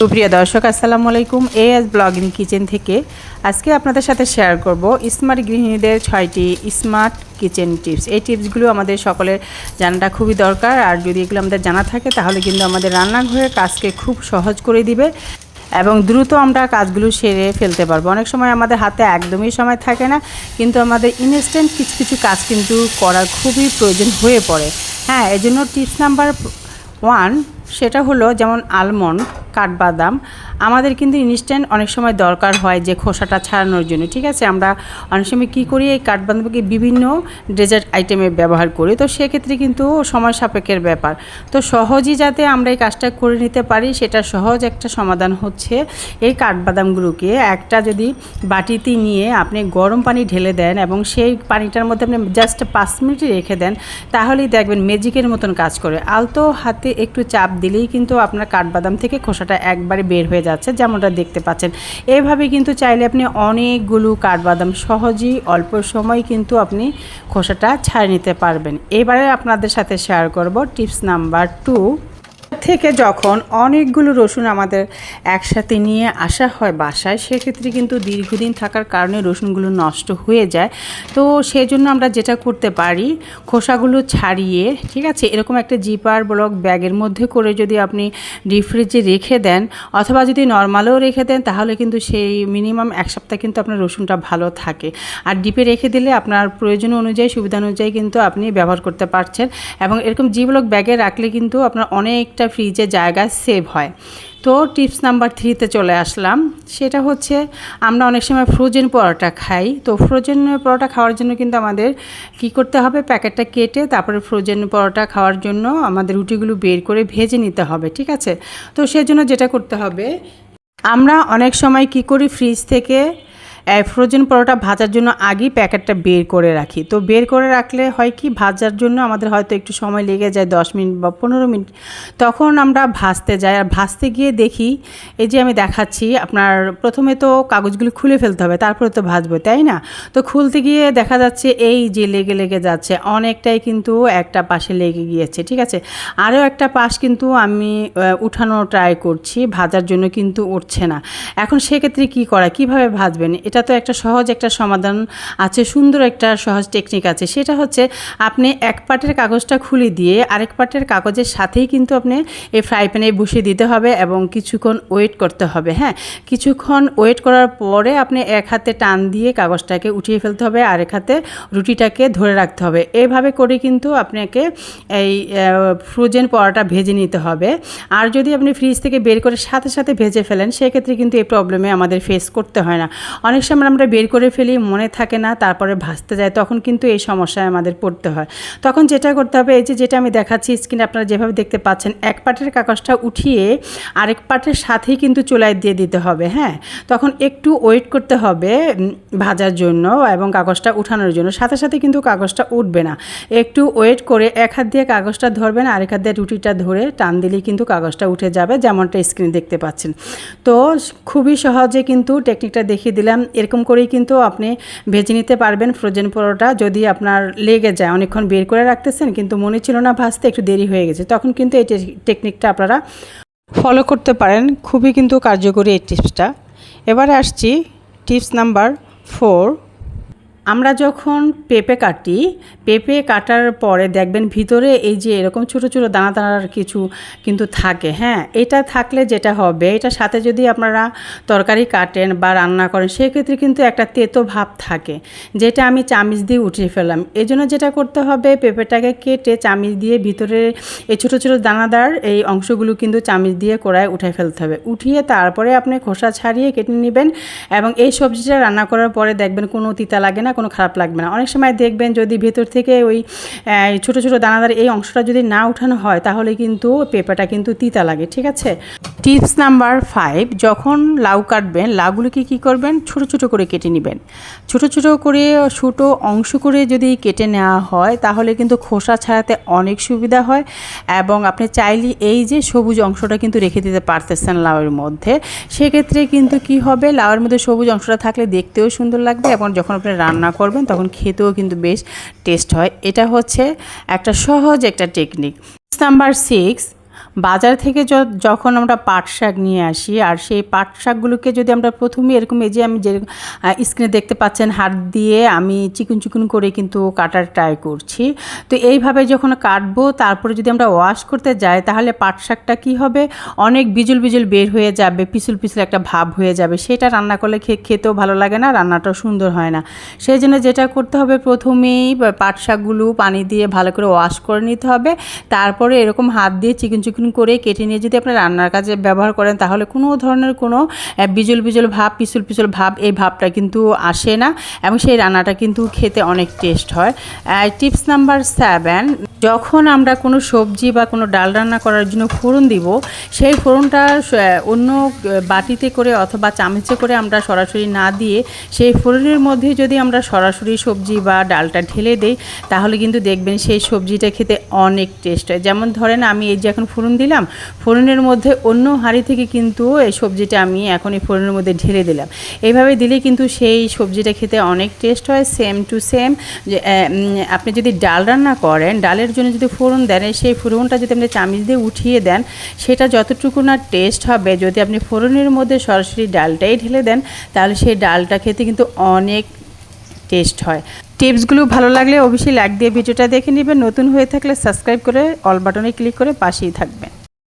সুপ্রিয় দর্শক, আসসালামু আলাইকুম। এ এস ব্লগিং কিচেন থেকে আজকে আপনাদের সাথে শেয়ার করব স্মার্ট গৃহিণীদের ছয়টি স্মার্ট কিচেন টিপস। এই টিপসগুলো আমাদের সকলের জানাটা খুবই দরকার। আর যদি এগুলো আমাদের জানা থাকে, তাহলে কিন্তু আমাদের রান্নাঘরের কাজকে খুব সহজ করে দিবে এবং দ্রুত আমরা কাজগুলো সেরে ফেলতে পারব। অনেক সময় আমাদের হাতে একদমই সময় থাকে না, কিন্তু আমাদের ইনস্ট্যান্ট কিছু কিছু কাজ কিন্তু করার খুবই প্রয়োজন হয়ে পড়ে। হ্যাঁ এই জন্য টিপস নাম্বার ওয়ান সেটা হলো যেমন আলমন্ড কাঠবাদাম আমাদের কিন্তু ইনস্ট্যান্ট অনেক সময় দরকার হয় যে খোসাটা ছাড়ানোর জন্য, ঠিক আছে? আমরা অনেক সময় কী করি, এই কাঠবাদামকে বিভিন্ন ডেজার্ট আইটেমে ব্যবহার করি। তো সেক্ষেত্রে কিন্তু সময় সাপেক্ষের ব্যাপার। তো সহজেই যাতে আমরা এই কাজটা করে নিতে পারি, সেটা সহজ একটা সমাধান হচ্ছে এই কাঠবাদামগুলোকে। একটা যদি বাটিতে নিয়ে আপনি গরম পানি ঢেলে দেন এবং সেই পানিটার মধ্যে আপনি জাস্ট পাঁচ মিনিট রেখে দেন, তাহলেই দেখবেন ম্যাজিকের মতন কাজ করে। আলতো হাতে একটু চাপ দিলেই কিন্তু আপনার কাঠবাদাম থেকে খোসাটা একবারে বের হয়ে যাচ্ছে, যেমনটা দেখতে পাচ্ছেন। এভাবে কিন্তু চাইলে আপনি অনেকগুলো কাঠবাদাম সহজেই অল্প সময় কিন্তু আপনি খোসাটা ছাড়িয়ে নিতে পারবেন। এবারে আপনাদের সাথে শেয়ার করব টিপস নাম্বার টু থেকে যখন অনেকগুলো রসুন আমাদের একসাথে নিয়ে আসা হয় বাসায়, সেক্ষেত্রে কিন্তু দীর্ঘদিন থাকার কারণে রসুনগুলো নষ্ট হয়ে যায়। তো সেই জন্য আমরা যেটা করতে পারি, খোসাগুলো ছাড়িয়ে, ঠিক আছে, এরকম একটা জিপার ব্লক ব্যাগের মধ্যে করে যদি আপনি ডিপ ফ্রিজে রেখে দেন, অথবা যদি নর্মালেও রেখে দেন, তাহলে কিন্তু সেই মিনিমাম এক সপ্তাহ কিন্তু আপনার রসুনটা ভালো থাকে। আর ডিপে রেখে দিলে আপনার প্রয়োজন অনুযায়ী, সুবিধা অনুযায়ী কিন্তু আপনি ব্যবহার করতে পারছেন। এবং এরকম জি ব্লক ব্যাগে রাখলে কিন্তু আপনার অনেকটা ফ্রিজে জায়গা সেভ হয়। তো টিপস নাম্বার থ্রিতে চলে আসলাম। সেটা হচ্ছে, আমরা অনেক সময় ফ্রোজেন পরোটা খাই। তো ফ্রোজেন পরোটা খাওয়ার জন্য কিন্তু আমাদের কি করতে হবে? প্যাকেটটা কেটে তারপরে ফ্রোজেন পরোটা খাওয়ার জন্য আমাদের রুটিগুলো বের করে ভেজে নিতে হবে, ঠিক আছে? তো সেজন্য যেটা করতে হবে, আমরা অনেক সময় কি করি? ফ্রিজ থেকে ফ্রোজেন পরোটা ভাজার জন্য আগেই প্যাকেটটা বের করে রাখি। তো বের করে রাখলে হয় কি, ভাজার জন্য আমাদের হয়তো একটু সময় লেগে যায়, দশ মিনিট বা পনেরো মিনিট। তখন আমরা ভাজতে যাই আর ভাজতে গিয়ে দেখি, এই যে আমি দেখাচ্ছি, আপনার প্রথমে তো কাগজগুলো খুলে ফেলতে হবে, তারপরে তো ভাজবো, তাই না? তো খুলতে গিয়ে দেখা যাচ্ছে এই যে লেগে লেগে যাচ্ছে, অনেকটাই কিন্তু একটা পাশে লেগে গিয়েছে, ঠিক আছে? আরও একটা পাশ কিন্তু আমি উঠানো ট্রাই করছি, ভাজার জন্য কিন্তু উঠছে না। এখন সেক্ষেত্রে কি করা, কীভাবে ভাজবেন? এটা এটা তো একটা সহজ একটা সমাধান আছে, সুন্দর একটা সহজ টেকনিক আছে। সেটা হচ্ছে আপনি এক পাটের কাগজটা খুলে দিয়ে আরেক পাটের কাগজের সাথেই কিন্তু আপনি এই ফ্রাই প্যানে বসিয়ে দিতে হবে এবং কিছুক্ষণ ওয়েট করতে হবে হ্যাঁ? কিছুক্ষণ ওয়েট করার পরে আপনি এক হাতে টান দিয়ে কাগজটাকে উঠিয়ে ফেলতে হবে, আরেক হাতে রুটিটাকে ধরে রাখতে হবে। এইভাবে করে কিন্তু আপনাকে এই ফ্রোজেন পরোটা ভেজে নিতে হবে। আর যদি আপনি ফ্রিজ থেকে বের করে সাথে সাথে ভেজে ফেলেন, সেক্ষেত্রে কিন্তু এই প্রবলেমে আমাদের ফেস করতে হয় না। অনেক সময় আমরা বের করে ফেলি, মনে থাকে না, তারপরে ভাসতে যায়, তখন কিন্তু এই সমস্যায় আমাদের পড়তে হয়। তখন যেটা করতে হবে, এই যে যেটা আমি দেখাচ্ছি স্ক্রিনে আপনারা যেভাবে দেখতে পাচ্ছেন, এক পাটের কাগজটা উঠিয়ে আরেক পাটের সাথেই কিন্তু চুলায় দিয়ে দিতে হবে হ্যাঁ? তখন একটু ওয়েট করতে হবে ভাজার জন্য এবং কাগজটা উঠানোর জন্য। সাথে সাথে কিন্তু কাগজটা উঠবে না। একটু ওয়েট করে এক হাত দিয়ে কাগজটা ধরবেন, আরেক হাত দিয়ে রুটিটা ধরে টান দিলেই কিন্তু কাগজটা উঠে যাবে, যেমনটা স্ক্রিনে দেখতে পাচ্ছেন। তো খুবই সহজে কিন্তু টেকনিকটা দেখিয়ে দিলাম। এরকম করেই কিন্তু আপনি ভেজে নিতে পারবেন ফ্রোজেন পরোটা। যদি আপনার লেগে যায়, অনেকক্ষণ বের করে রাখতেছেন, কিন্তু মনে ছিল না ভাজতে, একটু দেরি হয়ে গেছে। তখন কিন্তু এই টেকনিকটা আপনারা ফলো করতে পারেন। খুবই কিন্তু কার্যকরী এই টিপসটা এবারে আসছি টিপস নাম্বার ফোর আমরা যখন পেঁপে কাটি, পেঁপে কাটার পরে দেখবেন ভিতরে এই যে এরকম ছোটো ছোটো দানা দানার কিছু কিন্তু থাকে হ্যাঁ? এটা থাকলে যেটা হবে এটা সাথে যদি আপনারা তরকারি কাটেন বা রান্না করেন, সেক্ষেত্রে কিন্তু একটা তেতো ভাব থাকে, যেটা আমি চামিচ দিয়ে উঠিয়ে ফেললাম। এই জন্য যেটা করতে হবে, পেঁপেটাকে কেটে চামিচ দিয়ে ভিতরে এই ছোটো ছোটো দানাদার এই অংশগুলো কিন্তু চামিচ দিয়ে কড়ায় উঠে ফেলতে হবে। উঠিয়ে তারপরে আপনি খোসা ছাড়িয়ে কেটে নেবেন এবং এই সবজিটা রান্না করার পরে দেখবেন কোনো তিতা লাগে না কোনো খারাপ লাগবে না। অনেক সময় দেখবেন যদি ভেতর থেকে ওই ছোটো ছোটো দানাদার এই অংশটা যদি না উঠানো হয়, তাহলে কিন্তু পেঁপাটা কিন্তু তিতা লাগে, ঠিক আছে? টিপস নাম্বার ফাইভ যখন লাউ কাটবেন, লাউগুলোকে কী করবেন? ছোট ছোট করে কেটে নেবেন। ছোট ছোট করে, ছোটো অংশ করে যদি কেটে নেওয়া হয়, তাহলে কিন্তু খোসা ছাড়াতে অনেক সুবিধা হয় এবং আপনি চাইলে এই যে সবুজ অংশটা কিন্তু রেখে দিতে পারতেছেন লাউয়ের মধ্যে। সেক্ষেত্রে কিন্তু কি হবে? লাউয়ের মধ্যে সবুজ অংশটা থাকলে দেখতেও সুন্দর লাগবে এবং যখন আপনি রান্না করবেন, তখন খেতেও কিন্তু বেশ টেস্ট হয়। এটা হচ্ছে একটা সহজ একটা টেকনিক নাম্বার সিক্স বাজার থেকে যখন আমরা পাট শাক নিয়ে আসি, আর সেই পাট শাকগুলোকে যদি আমরা প্রথমে এরকম এই যে আমি যে স্ক্রিনে দেখতে পাচ্ছেন হাত দিয়ে আমি চিকুন চিকুন করে কিন্তু কাটার ট্রাই করছি। তো এইভাবে যখন কাটবো, তারপরে যদি আমরা ওয়াশ করতে যাই, তাহলে পাট শাকটা কী হবে? অনেক বিজুল বিজুল বের হয়ে যাবে, পিছল পিছল একটা ভাব হয়ে যাবে। সেটা রান্না করলে খেতেও ভালো লাগে না, রান্নাটাও সুন্দর হয় না। সেই জন্য যেটা করতে হবে প্রথমেই পাট শাকগুলো পানি দিয়ে ভালো করে ওয়াশ করে নিতে হবে। তারপরে এরকম হাত দিয়ে চিকন চিকন করে কেটে নিয়ে যদি আপনি রান্নার কাজে ব্যবহার করেন, তাহলে কোনো ধরনের কোনো বিজল বিজল ভাব পিছল পিছল ভাব, এই ভাবটা কিন্তু আসে না এবং সেই রান্নাটা কিন্তু খেতে অনেক টেস্ট হয়। টিপস নাম্বার সেভেন, যখন আমরা কোনো সবজি বা কোনো ডাল রান্না করার জন্য ফোড়ন দিব, সেই ফোড়নটা অন্য বাটিতে করে অথবা চামচে করে আমরা সরাসরি না দিয়ে, সেই ফোড়নের মধ্যে যদি আমরা সরাসরি সবজি বা ডালটা ঢেলে দেই, তাহলে কিন্তু দেখবেন সেই সবজিটা খেতে অনেক টেস্ট হয়। যেমন ধরেন আমি এই যে এখন ফোড়ন দিলাম। ফোড়নের মধ্যে অন্য হাঁড়ি থেকে কিন্তু এই সবজিটা আমি এখন এই ফোড়নের মধ্যে ঢেলে দিলাম। এইভাবে দিলে কিন্তু সেই সবজিটা খেতে অনেক টেস্ট হয় সেম টু সেম যে আপনি যদি ডাল রান্না করেন, ডালের জন্য যদি ফোড়ন দেন সেই ফোড়নটা যদি আপনি চামিচ দিয়ে উঠিয়ে দেন, সেটা যতটুকু না টেস্ট হবে, যদি আপনি ফোড়নের মধ্যে সরাসরি ডালটাই ঢেলে দেন, তাহলে সেই ডালটা খেতে কিন্তু অনেক টেস্ট হয়। টিপসগুলো ভালো লাগলে অবশ্যই লাইক দিয়ে ভিডিওটা দেখে নেবেন। নতুন হয়ে থাকলে সাবস্ক্রাইব করে অল বাটনে ক্লিক করে পাশেই থাকবেন।